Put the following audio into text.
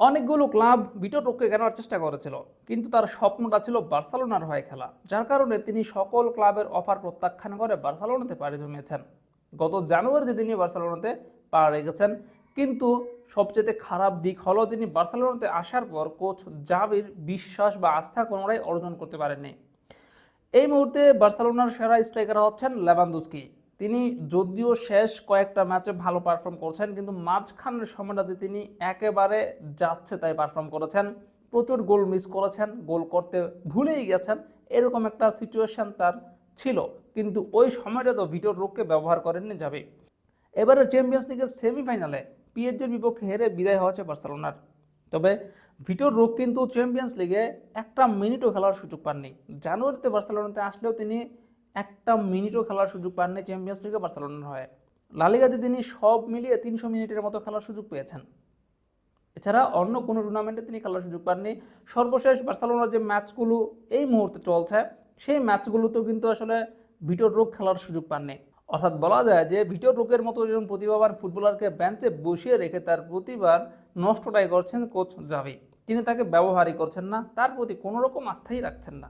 অনেকগুলো ক্লাব ভিটো রোগকে কেনার চেষ্টা করেছিল, কিন্তু তার স্বপ্নটা ছিল বার্সেলোনার হয়ে খেলা, যার কারণে তিনি সকল ক্লাবের অফার প্রত্যাখ্যান করে বার্সেলোনাতে পাড়ি জমিয়েছেন। গত জানুয়ারিতে তিনি বার্সেলোনাতে পা রেখেছেন, কিন্তু সবচেয়ে খারাপ দিক হলো তিনি বার্সেলোনাতে আসার পর কোচ জাবির বিশ্বাস বা আস্থা কোনোটাই অর্জন করতে পারেননি। এই মুহূর্তে বার্সেলোনার সেরা স্ট্রাইকার হচ্ছেন লেভানদুস্কি। তিনি যদিও শেষ কয়েকটা ম্যাচে ভালো পারফর্ম করছেন, কিন্তু মাঝখানের সময়টাতে তিনি একেবারে যাচ্ছে তাই পারফর্ম করেছেন। প্রচুর গোল মিস করেছেন, গোল করতে ভুলেই গেছেন, এরকম একটা সিচুয়েশন তার ছিল। কিন্তু ওই সময়টা তো ভিটোর রোগকে ব্যবহার করেননি যাবে এবারে চ্যাম্পিয়ন্স লিগের সেমিফাইনালে পিএসজির বিপক্ষে হেরে বিদায় হয়েছে বার্সেলোনার। তবে ভিটোর রোগ কিন্তু চ্যাম্পিয়ন্স লিগে একটা মিনিটও খেলার সুযোগ পাননি। জানুয়ারিতে বার্সেলোনাতে আসলেও তিনি একটা মিনিটও খেলার সুযোগ পাননি চ্যাম্পিয়ন্স লিগে বার্সেলোনার হয়ে। লালিগাতে তিনি সব মিলিয়ে তিনশো মিনিটের মতো খেলার সুযোগ পেয়েছেন। এছাড়া অন্য কোনো টুর্নামেন্টে তিনি খেলার সুযোগ পাননি। সর্বশেষ বার্সেলোনার যে ম্যাচগুলো এই মুহূর্তে চলছে, সেই ম্যাচগুলোতেও কিন্তু আসলে ভিটোর রোগ খেলার সুযোগ পাননি। অর্থাৎ বলা যায় যে ভিটোর রোগের মতো একজন প্রতিভাবান ফুটবলারকে বেঞ্চে বসিয়ে রেখে তার প্রতিবার নষ্টটাই করছেন কোচ জাভি। তিনি তাকে ব্যবহারই করছেন না, তার প্রতি কোনো রকম আস্থাই রাখছেন না।